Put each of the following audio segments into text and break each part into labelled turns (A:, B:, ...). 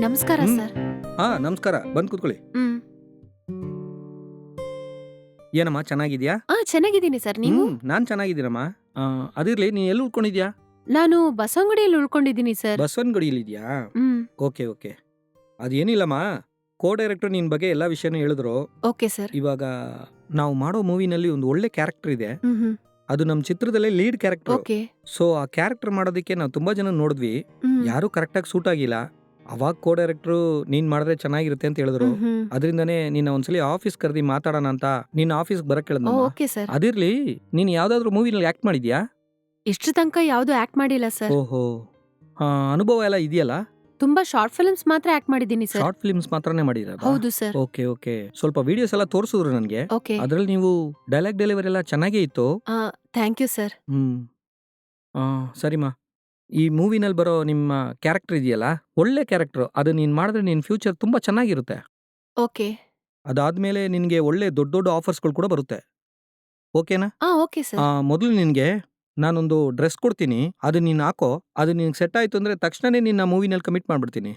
A: ನಮಸ್ಕಾರ
B: ಹ್ಮ್.
A: ಸರ್.
B: ಹಾ ನಮಸ್ಕಾರ. ಬಂದ್ ಕೂತ್ಕೊಳ್ಳಿ.
A: ಹ್ಮ್.
B: ಏನಮ್ಮ ಚೆನ್ನಾಗಿದ್ಯಾ?
A: ಆ ಚೆನ್ನಾಗಿದ್ದೀನಿ ಸರ್. ನೀವು?
B: ಹ್ಮ್ ನಾನ್ ಚೆನ್ನಾಗಿದ್ದೀನಮ್ಮ. ಆ, ಅದಿರ್ಲಿ ನೀನ್ ಎಲ್ಲಿ ಉಳ್ಕೊಂಡಿದ್ಯಾ?
A: ನಾನು ಬಸವಂಗಡಿಯಲ್ಲಿ ಉಳ್ಕೊಂಡಿದ್ದೀನಿ ಸರ್.
B: ಬಸವನಗುಡಿಯಲ್ಲಿದ್ಯಾ?
A: ಹ್ಮ್.
B: Okay okay. ಅದೇನಿಲ್ಲಮ್ಮ ಕೋ ಡೈರೆಕ್ಟರ್ ನಿನ್ ಬಗ್ಗೆ ಎಲ್ಲಾ ವಿಷಯನೂ ಹೇಳಿದ್ರು.
A: Okay sir.
B: ಇವಾಗ ನಾವು ಮಾಡೋ ಮೂವಿನಲ್ಲಿ ಒಂದು ಒಳ್ಳೆ ಕ್ಯಾರೆಕ್ಟರ್ ಇದೆ.
A: ಹ್ಮ್ ಹ್ಮ್.
B: ಅದು ನಮ್ಮ ಚಿತ್ರದಲ್ಲೇ ಲೀಡ್ ಕ್ಯಾರೆಕ್ಟರ್
A: ಓಕೆ.
B: ಸೊ ಆ ಕ್ಯಾರೆಕ್ಟರ್ ಮಾಡೋದಕ್ಕೆ ನಾವು ತುಂಬಾ ಜನ ನೋಡಿದ್ವಿ.
A: ಹ್ಮ್.
B: ಯಾರು ಕರೆಕ್ಟಾಗಿ ಸೂಟ್ ಆಗಿಲ್ಲ. ಅವಾಗ ಕೋ ಡೈರೆಕ್ಟ್ರು ನೀನ್ ಮಾಡಿದ್ರೆ ಚೆನ್ನಾಗಿರುತ್ತೆ ಅಂತ ಹೇಳಿದ್ರು. ಅದರಿಂದನೇ ನಿನ್ನ ಒಂದ್ಸಲಿ ಆಫೀಸ್ ಕರೆದಿ ಮಾತಾಡೋಣ ಅಂತ ನಿನ್ನ ಆಫೀಸ್ ಬರಕ್
A: ಓ,
B: ಕೇಳಿದ್ನ
A: ಓಕೆ ಸರ್
B: ಅದಿರ್ಲಿ ನೀನ್ ಯಾವ್ದಾದ್ರು ಮೂವಿನಲ್ಲಿ ಆಕ್ಟ್ ಮಾಡಿದ್ಯಾ?
A: ಇಷ್ಟು ತನಕ ಯಾವ್ದು ಆಕ್ಟ್ ಮಾಡಿಲ್ಲ ಸರ್
B: ಓಹೋ. ಅನುಭವ ಎಲ್ಲ ಇದೆಯಲ್ಲ?
A: ತುಂಬಾ ಶಾರ್ಟ್ ಫಿಲ್ಮ್ಸ್ ಮಾತ್ರ ಆಕ್ಟ್ ಮಾಡಿದ್ದೀನಿ ಸರ್
B: ಶಾರ್ಟ್ ಫಿಲ್ಮ್ಸ್ ಮಾತ್ರನೇ ಮಾಡಿರೋದು?
A: ಹೌದು ಸರ್
B: ಓಕೆ ಓಕೆ ಸ್ವಲ್ಪ ವಿಡಿಯೋಸ್ ಎಲ್ಲ ತೋರಿಸಿದ್ರು ನನಗೆ.
A: ಓಕೆ
B: ಅದ್ರಲ್ಲಿ ನೀವು ಡೈಲಾಗ್ ಡೆಲಿವರಿ ಎಲ್ಲ ಚೆನ್ನಾಗೇ ಇತ್ತು.
A: Thank you sir
B: hmm. ಆ, ಸರಿಮಾ. ಈ ಮೂವಿನಲ್ಲಿ ಬರೋ ನಿಮ್ಮ ಕ್ಯಾರೆಕ್ಟರ್ ಇದೆಯಲ್ಲ ಒಳ್ಳೆ ಕ್ಯಾರೆಕ್ಟರ್ ಅದು ನೀನ್ ಮಾಡಿದ್ರೆ ನಿನ್ ಫ್ಯೂಚರ್ ತುಂಬಾ ಚೆನ್ನಾಗಿರುತ್ತೆ.
A: ಓಕೆ.
B: ಅದಾದ್ಮೇಲೆ ನಿನ್ಗೆ ಒಳ್ಳೆ ದೊಡ್ಡ ದೊಡ್ಡ ಆಫರ್ಸ್ಗಳು ಕೂಡ ಬರುತ್ತೆ. ಓಕೆನಾ?
A: ಆ ಓಕೆ ಸರ್.
B: ಮೊದಲು ನಿನಗೆ ನಾನೊಂದು ಡ್ರೆಸ್ ಕೊಡ್ತೀನಿ ಅದು ನೀನ್ ಹಾಕೋ ಅದು ನಿನಗೆ ಸೆಟ್ ಆಯ್ತು ಅಂದ್ರೆ ತಕ್ಷಣನೇ ನಿನ್ನ ಮೂವಿನಲ್ಲಿ ಕಮಿಟ್ ಮಾಡ್ಬಿಡ್ತೀನಿ.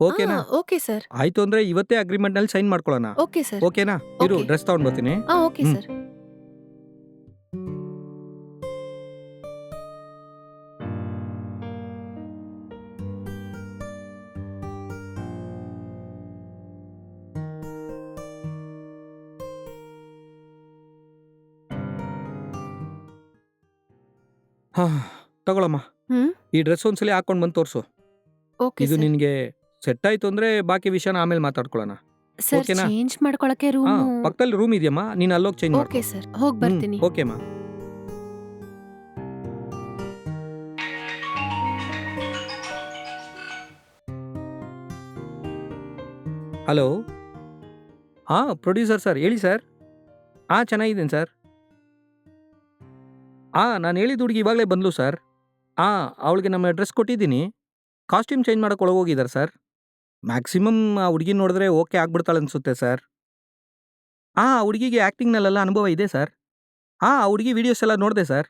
B: ಓಕೆನಾ?
A: Okay sir.
B: ಆಯ್ತು ಅಂದ್ರೆ ಇವತ್ತೇ ಅಗ್ರಿಮೆಂಟ್ನಲ್ಲಿ ಸೈನ್ ಮಾಡ್ಕೊಳ್ಳೋಣ.
A: Okay sir.
B: ಓಕೆನಾ? ಇರು
A: Okay.
B: ಡ್ರೆಸ್ ತಗೊಂಡ್ ಬರ್ತೀನಿ.
A: ಆ ಓಕೆ
B: ಹ್ಮ್.
A: ಸರ್.
B: ಹಾ ತಗೊಳಮ್ಮ.
A: ಹ್ಮ್?
B: ಈ ಡ್ರೆಸ್ ಒಂದ್ಸಲಿ ಹಾಕೊಂಡ್ ಬಂದು ತೋರ್ಸು.
A: ಓಕೆ
B: ಇದು
A: ಸರ್.
B: ನಿನ್ಗೆ ಸೆಟ್ ಆಯ್ತು ಅಂದ್ರೆ ಬಾಕಿ ವಿಷಯನ ಆಮೇಲೆ ಮಾತಾಡ್ಕೊಳ್ಳೋಣ
A: ಸರ್
B: ಓಕೆನಾ?
A: ಚೇಂಜ್ ಮಾಡ್ಕೊಳಕ್ಕೆ
B: ಹಾ
A: ರೂಮ್
B: ಪಕ್ಕದಲ್ಲಿ ರೂಮ್ ಇದೆಯಮ್ಮ ನೀನ್ ಅಲ್ಲೋಗಿ ಚೇಂಜ್
A: ಓಕೆ ಸರ್ ಹೋಗ್ ಬರ್ತೀನಿ.
B: ಓಕೆಮ್ಮ. ಹಲೋ? ಹಾ ಪ್ರೊಡ್ಯೂಸರ್ ಸರ್ ಹೇಳಿ ಸರ್. ಹಾ ಚೆನ್ನಾಗಿದ್ದೀನಿ ಸರ್. ಹಾ ನಾನು ಹೇಳಿದ ಹುಡುಗಿ ಇವಾಗಲೇ ಬಂದ್ಲು ಸರ್. ಹಾಂ ಅವಳಿಗೆ ನಮ್ಮ ಅಡ್ರೆಸ್ ಕೊಟ್ಟಿದ್ದೀನಿ. ಕಾಸ್ಟ್ಯೂಮ್ ಚೇಂಜ್ ಮಾಡೋಕೆ ಒಳಗೆ ಹೋಗಿದ್ದಾರೆ ಸರ್. ಮ್ಯಾಕ್ಸಿಮಮ್ ಆ ಹುಡುಗಿ ನೋಡಿದ್ರೆ ಓಕೆ ಆಗ್ಬಿಡ್ತಾಳೆ ಅನಿಸುತ್ತೆ ಸರ್. ಹಾಂ ಆ ಹುಡುಗಿಗೆ ಆ್ಯಕ್ಟಿಂಗ್ನಲ್ಲೆಲ್ಲ ಅನುಭವ ಇದೆ ಸರ್. ಹಾಂ ಆ ಹುಡುಗಿ ವಿಡಿಯೋಸ್ ಎಲ್ಲ ನೋಡಿದೆ ಸರ್.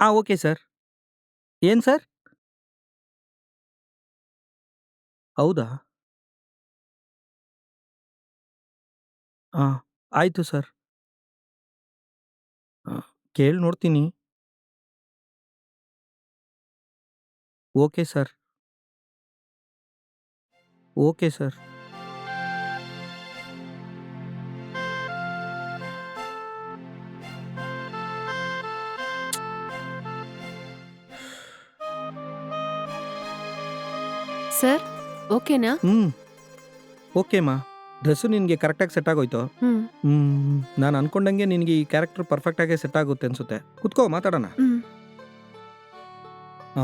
B: ಹಾಂ ಓಕೆ ಸರ್. ಏನು ಸರ್? ಹೌದಾ? ಹಾಂ ಆಯಿತು ಸರ್. ಕೇಳಿ ನೋಡ್ತೀನಿ okay sir okay sir
A: sir ಓಕೆನಾ
B: ಹ್ಞೂ ಓಕೆಮ್ಮ ಡ್ರೆಸ್ಸು ನಿನಗೆ ಕರೆಕ್ಟಾಗಿ ಸೆಟ್ ಆಗೋಯ್ತು
A: ಹ್ಮ್
B: ನಾನು ಅನ್ಕೊಂಡಂಗೆ ನಿನಗೆ ಈ ಕ್ಯಾರೆಕ್ಟರ್ ಪರ್ಫೆಕ್ಟಾಗಿ ಸೆಟ್ ಆಗುತ್ತೆ ಅನ್ಸುತ್ತೆ. ಕುತ್ಕೋ ಮಾತಾಡೋಣ.
A: ಹ್ಮ್.
B: ಆ,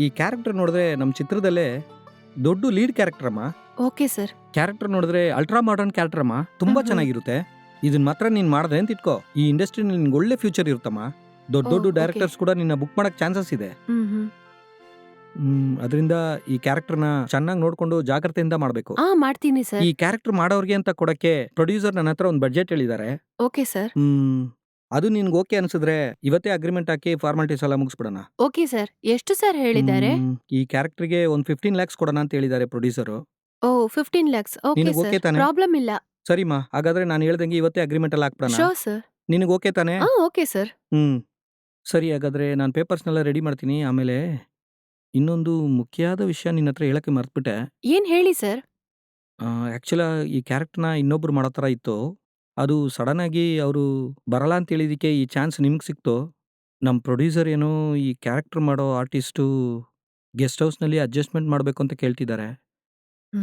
B: ಈ ಕ್ಯಾರೆಕ್ಟರ್ ನೋಡಿದ್ರೆ ನಮ್ಮ ಚಿತ್ರದಲ್ಲೇ ದೊಡ್ಡ ಲೀಡ್ ಕ್ಯಾರೆಕ್ಟರ್ ಅಮ್ಮ.
A: Okay sir.
B: ಕ್ಯಾರೆಕ್ಟರ್ ನೋಡಿದ್ರೆ ಅಲ್ಟ್ರಾ ಮಾಡರ್ನ್ ಕ್ಯಾರೆಕ್ಟರ್ ಅಮ್ಮ. ತುಂಬಾ. ಚೆನ್ನಾಗಿರುತ್ತೆ. ಇದನ್ನ ಮಾತ್ರ ನೀನ್ ಮಾಡಿದ್ರೆ ಅಂತ ಇಟ್ಕೋ. ಈ ಇಂಡಸ್ಟ್ರಿ ನಿನ್ಗೆ ಒಳ್ಳೆ ಫ್ಯೂಚರ್ ಇರುತ್ತಮ್ಮ. ದೊಡ್ಡ
A: ಓ,
B: ದೊಡ್ಡ
A: okay.
B: ಡೈರೆಕ್ಟರ್ಸ್ ಕೂಡ ನಿನ್ನ ಬುಕ್ ಮಾಡಕ್ ಚಾನ್ಸಸ್ ಇದೆ.
A: ಹ್ಮ್ ಹ್ಮ್
B: ಹ್ಮ್. ಅದರಿಂದ ಈ ಕ್ಯಾರೆಕ್ಟರ್ನ ಚೆನ್ನಾಗಿ ನೋಡ್ಕೊಂಡು ಜಾಗ್ರತೆಯಿಂದ ಮಾಡಬೇಕು.
A: ಆ ಮಾಡ್ತೀನಿ ಸರ್.
B: ಈ ಕ್ಯಾರೆಕ್ಟರ್ ಮಾಡೋರ್ಗೆ ಅಂತ ಕೊಡಕ್ಕೆ ಪ್ರೊಡ್ಯೂಸರ್ ನನ್ನ ಹತ್ರ ಒಂದು ಬಜೆಟ್ ಹೇಳಿದ್ದಾರೆ.
A: Okay sir.
B: ಹ್ಮ್ ಅದು ನಿನ್ಗೆ ಓಕೆ ಅನ್ಸಿದ್ರೆ ಇವತ್ತೇ ಅಗ್ರಿಮೆಂಟ್ ಹಾಕಿ ಫಾರ್ಮಾಲಿಟೀಸ್ ಎಲ್ಲ ಮುಗಿಸ್ಬಿಡೋಣ.
A: Okay sir. ಎಷ್ಟು ಸರ್ ಹೇಳಿದ್ದಾರೆ?
B: ಹ್ಮ್, ಈ ಕ್ಯಾರೆಕ್ಟರ್ಗೆ ಒಂದು ಫಿಫ್ಟೀನ್ ಲ್ಯಾಕ್ಸ್ ಕೊಡೋಣ ಅಂತ ಹೇಳಿದ್ದಾರೆ ಪ್ರೊಡ್ಯೂಸರ್
A: ಓ ಫಿಫ್ಟೀನ್ ಲ್ಯಾಕ್ಸ್ ಓಕೆ
B: ನಿನಗ್
A: ಸರ್.
B: ತಾನೆ?
A: ಪ್ರಾಬ್ಲಮ್ ಇಲ್ಲ.
B: ಸರಿಮಾ ಹಾಗಾದ್ರೆ ನಾನು ಹೇಳ್ದಂಗೆ ಇವತ್ತೇ ಅಗ್ರಿಮೆಂಟ್ ಅಲ್ಲಿ ಹಾಕ್ಬಿಡೋಣ.
A: ಶೋ ಸರ್
B: ನಿನಗೆ ಓಕೆ ತಾನೆ?
A: Okay sir.
B: ಹ್ಮ್ ಸರಿ ಹಾಗಾದ್ರೆ ನಾನು ಪೇಪರ್ಸ್ನೆಲ್ಲ ರೆಡಿ ಮಾಡ್ತೀನಿ ಆಮೇಲೆ ಇನ್ನೊಂದು ಮುಖ್ಯವಾದ ವಿಷಯ ನಿನ್ನ ಹತ್ರ ಹೇಳಕ್ಕೆ ಮರ್ತ್ಬಿಟ್ಟೆ.
A: ಏನ್ ಹೇಳಿ ಸರ್?
B: ಆ್ಯಕ್ಚುಲ ಈ ಕ್ಯಾರೆಕ್ಟರ್ನ ಇನ್ನೊಬ್ರು ಮಾಡೋ ಥರ ಇತ್ತು. ಅದು ಸಡನ್ ಆಗಿ ಅವರು ಬರಲ್ಲ ಅಂತ ಹೇಳಿದಕ್ಕೆ ಈ ಚಾನ್ಸ್ ನಿಮ್ಗೆ ಸಿಕ್ತು. ನಮ್ಮ ಪ್ರೊಡ್ಯೂಸರ್ ಏನೋ ಈ ಕ್ಯಾರೆಕ್ಟರ್ ಮಾಡೋ ಆರ್ಟಿಸ್ಟು ಗೆಸ್ಟ್ ಹೌಸ್ನಲ್ಲಿ ಅಡ್ಜಸ್ಟ್ಮೆಂಟ್ ಮಾಡಬೇಕು ಅಂತ ಕೇಳ್ತಿದ್ದಾರೆ.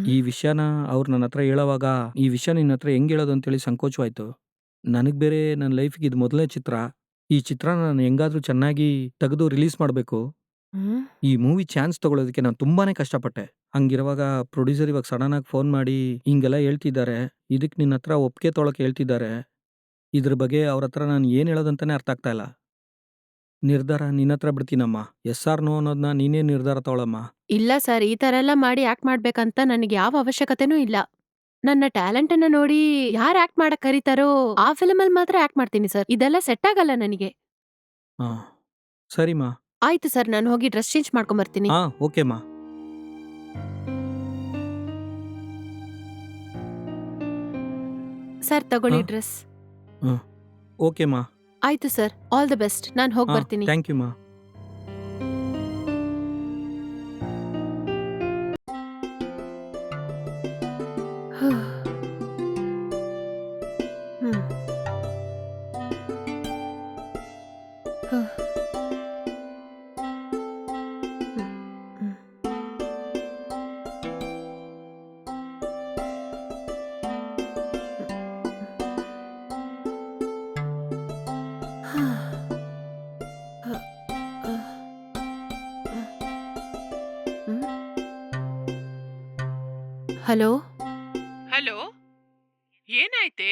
B: ಈ ವಿಷಯನ ಅವ್ರು ನನ್ನ ಹತ್ರ ಹೇಳೋವಾಗ ಈ ವಿಷಯ ನಿನ್ನ ಹತ್ರ ಹೆಂಗೆ ಹೇಳೋದು ಅಂತೇಳಿ ಸಂಕೋಚವಾಯ್ತು. ನನಗೆ ಬೇರೆ ನನ್ನ ಲೈಫ್‌ಗೆ ಇದು ಮೊದಲನೇ ಚಿತ್ರ. ಈ ಚಿತ್ರ ನಾನು ಹೆಂಗಾದ್ರೂ ಚೆನ್ನಾಗಿ ತೆಗೆದು ರಿಲೀಸ್ ಮಾಡಬೇಕು.
A: ಹ್ಮ್.
B: ಈ ಮೂವಿ ಚಾನ್ಸ್ ತಗೊಳ್ಳೋದಕ್ಕೆ ನಾನು ತುಂಬಾನೇ ಕಷ್ಟಪಟ್ಟೆ. ಹಂಗಿರುವಾಗ ಪ್ರೊಡ್ಯೂಸರ್ ಇವಾಗ ಸಡನ್ ಆಗಿ ಫೋನ್ ಮಾಡಿ ಹಿಂಗೆಲ್ಲ ಹೇಳ್ತಿದ್ದಾರೆ ಇದಕ್ಕೆ ನಿನ್ನ ಹತ್ರ ಒಪ್ಪಿಗೆ ತೊಳಕ್ಕೆ ಹೇಳ್ತಿದ್ದಾರೆ ಇದ್ರ ಬಗ್ಗೆ ಅವ್ರ ಹತ್ರ ನಾನು ಏನು ಹೇಳೋದಂತಾನೆ ಅರ್ಥ ಆಗ್ತಾ ಇಲ್ಲ. ನಿರ್ಧಾರ ನಿನ್ನ ಹತ್ರ ಬಿಡ್ತೀನಮ್ಮ. ಎಸ್ ಆರ್ ನೋ ಅನ್ನೋದನ್ನ ನೀನೇ ನಿರ್ಧಾರ ತಗೊಳಮ್ಮ.
A: ಇಲ್ಲ ಸರ್ ಈ ತರ ಎಲ್ಲ ಮಾಡಿ ಆಕ್ಟ್ ಮಾಡ್ಬೇಕಂತ ನನಗೆ ಯಾವ ಅವಶ್ಯಕತೆನೂ ಇಲ್ಲ. ನನ್ನ ಟ್ಯಾಲೆಂಟ್ ಅನ್ನ ನೋಡಿ ಯಾರು ಆಕ್ಟ್ ಮಾಡಕ್ ಕರೀತಾರೋ ಆ ಫಿಲ್ಮಲ್ಲಿ ಮಾತ್ರ ಆಕ್ಟ್ ಮಾಡ್ತೀನಿ ಸರ್. ಇದೆಲ್ಲ ಸೆಟ್ ಆಗಲ್ಲ ನನಗೆ.
B: ಹಾಂ. ಸರಿಮಾ
A: ಆಯ್ತು ಸರ್ ನಾನು ಹೋಗಿ ಡ್ರೆಸ್ ಚೇಂಜ್ ಮಾಡ್ಕೊಂಡ್ ಬರ್ತೀನಿ
B: ಹಾ
A: ಸರ್ ತಗೊಳ್ಳಿ
B: ಹಾ?
A: ಡ್ರೆಸ್
B: ಓಕೆಮ್ಮ
A: ಆಯ್ತು ಸರ್ ಆಲ್ ದ ಬೆಸ್ಟ್ ನಾನು ಹೋಗಿ ಬರ್ತೀನಿ.
B: ಥ್ಯಾಂಕ್ ಯು ಮಾ.
A: ಹಾ. ಹಲೋ?
C: ಹಲೋ? ಏನಾಯ್ತೆ?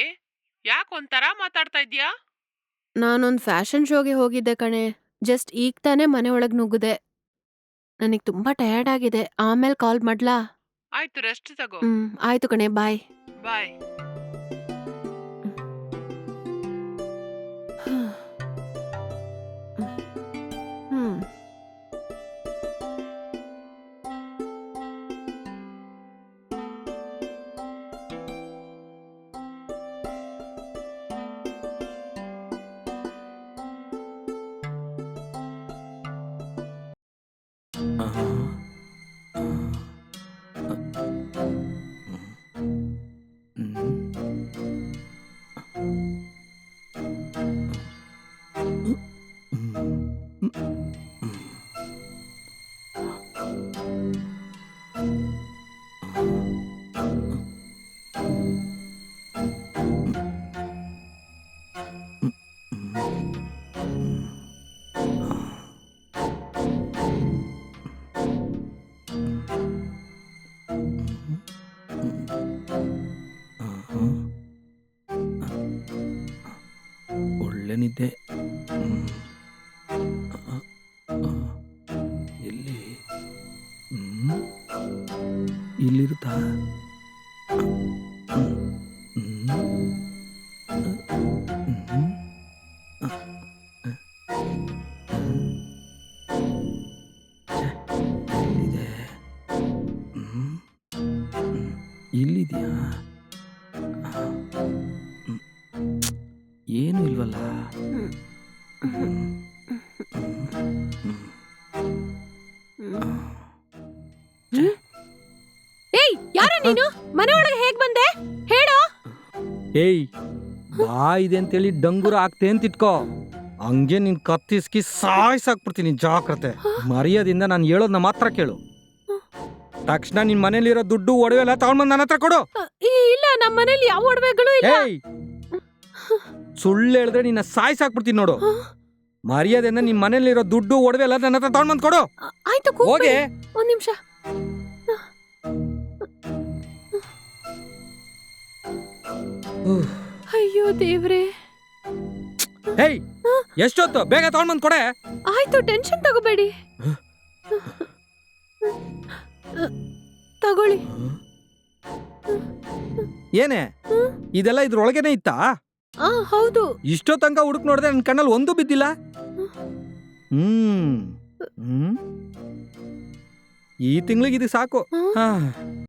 C: ಯಾಕೆ ಒಂಥರ ಮಾತಾಡ್ತಾ ಇದ್ಯಾ
A: ನಾನೊಂದು ಫ್ಯಾಷನ್ ಶೋಗೆ ಹೋಗಿದ್ದೆ ಕಣೆ. ಜಸ್ಟ್ ಈಗ ತಾನೇ ಮನೆ ಒಳಗೆ ನುಗ್ಗಿದೆ. ನನಗೆ ತುಂಬಾ ಟಯರ್ಡ್ ಆಗಿದೆ. ಆಮೇಲೆ ಕಾಲ್ ಮಾಡ್ಲಾ?
C: ಆಯ್ತು ರೆಸ್ಟ್ ತಗೋ.
A: ಹ್ಮ್ ಆಯ್ತು ಕಣೆ ಬಾಯ್.
C: ಬಾಯ್.
B: ಒಳ್ಳೆ ನಿದ್ದೆ
A: ಏಯ್ ಯಾರ ನೀನು? ಮನೆ ಒಳಗೆ ಹೇಗ್ ಬಂದೆ? ಹೇಳು?
B: ಏಯ್ ಬಾ ಇದೆ ಅಂತೇಳಿ ಡಂಗುರ ಆಗ್ತೆ ಅಂತ ಇಟ್ಕೋ. ಹಂಗೆ ನಿನ್ ಕತ್ತಿಸ್ಕಿ ಸಾಯ್ಸಾಕ್ಬಿಡ್ತೀನಿ ಜಾಗ್ರತೆ. ಮರ್ಯಾದಿಂದ ನಾನು ಹೇಳೋದನ್ನ ಮಾತ್ರ ಕೇಳು. ತಕ್ಷಣ ನಿನ್ ಮನೇಲಿರೋ ದುಡ್ಡು ಒಡವೆ ಎಲ್ಲ ತಗೊಂಡ್ಬಂದು ನನ್ನ ಹತ್ರ ಕೊಡು.
A: ಇಲ್ಲ ನಮ್ಮ ಮನೇಲಿ ಯಾವ ಒಡವೆಗಳು ಇಲ್ಲ.
B: ಏಯ್ ಸುಳ್ಳು ಹೇಳಿದ್ರೆ ನಿನ್ನ ಸಾಯ್ಸಾಕ್ಬಿಡ್ತೀನಿ ನೋಡು.
A: ಹ?
B: ನಿಮ್ ಮನೇಲಿರೋ ದುಡ್ಡು ಒಡವೆ ಎಲ್ಲ ನನ್ನ ಹತ್ರ ತಗೊಂಡ್ ಕೊಡು.
A: ಆಯ್ತು ಹೋಗಿ
B: ಹೋಗಿ.
A: ಒಂದ್ ನಿಮಿಷ. ಅಯ್ಯೋ ದೇವ್ರೆ.
B: ಹೇಯ್ ಎಷ್ಟೊತ್ತು? ಬೇಗ ತಗೊಂಡ್ಬಂದು ಕೊಡೆ.
A: ಆಯ್ತು ಟೆನ್ಷನ್ ತಗೋಬೇಡಿ. ತಗೊಳ್ಳಿ.
B: ಏನೇ? ಇದೆಲ್ಲ ಇದ್ರೊಳಗೇನೆ ಇತ್ತಾ?
A: ಆ ಹೌದು.
B: ಇಷ್ಟೋ ತನಕ ಹುಡುಕ್ ನೋಡಿದೆ ನನ್ನ ಕಣ್ಣಲ್ಲಿ ಒಂದು ಬಿದ್ದಿಲ್ಲ. ಹ್ಮ್. ಹ್ಮ್. ಈ ತಿಂಗಳಿಗೆ ಇದು ಸಾಕು. ಹಾ.